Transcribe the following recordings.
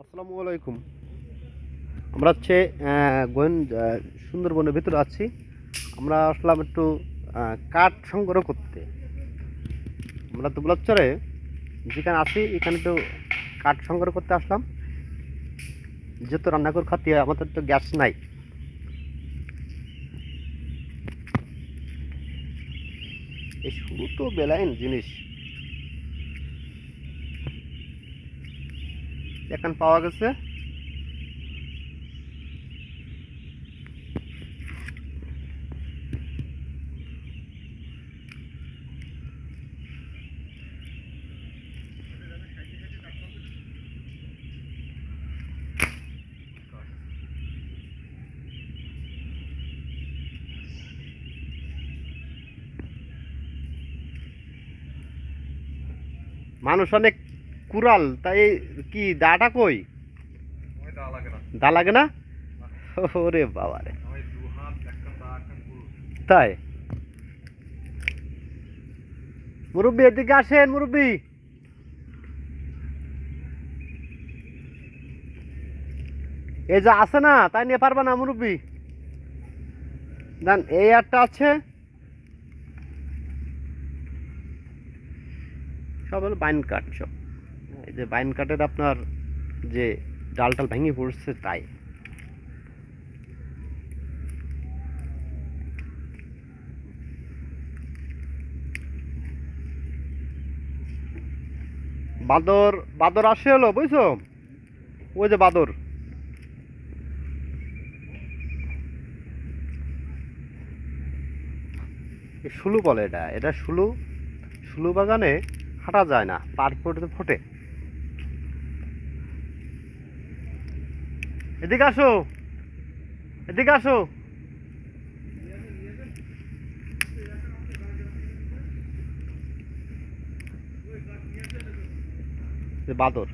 আসসালামু আলাইকুম। আমরা হচ্ছে গোয়েন সুন্দরবনের ভিতরে আছি। আমরা আসলাম একটু কাঠ সংগ্রহ করতে। আমরা তো চরে যেখানে আছি এখানে একটু কাঠ সংগ্রহ করতে আসলাম। যেহেতু রান্না করে খাতে হয়, আমাদের তো গ্যাস নাই। এই শুরু তো বেলাইন জিনিস। এখন পাওয়া গেছে। মানুষ অনেক কুড়াল তাই কি দাটা কই? দা লাগে না। ওরে বাবা রে। তাই? মুরব্বী এদিকে আসেন মুরব্বী। এই যে আছে না তাই নিয়ে পারবা না মুরব্বী। দেন এই একটা আছে। সব হলো বাইন কাঠ সব। এই যে বাইন কাঠের আপনার যে ডাল টাল ভেঙে পড়ছে তাই। বাদর বাদর আসে হলো, বুঝছ? ওই যে বাদর। শুলু বলে এটা এটা শুলু শুলু বাগানে হাঁটা যায় না পার পড়তে ফোটে। এদিকে আসো। এদিকে আসো। বাদর।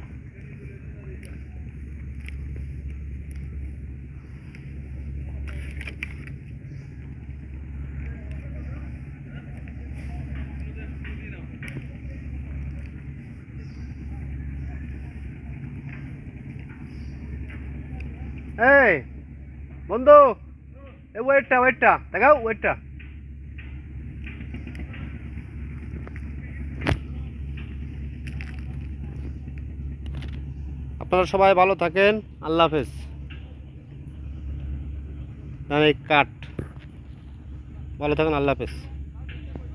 এই, বন্ধু এই ওয়েটটা ওয়েটটা, দেখাও ওয়েটটা। আপনারা সবাই ভালো থাকেন, আল্লাহ হাফেজ। এই কাঠ। ভালো থাকেন, আল্লাহ হাফেজ।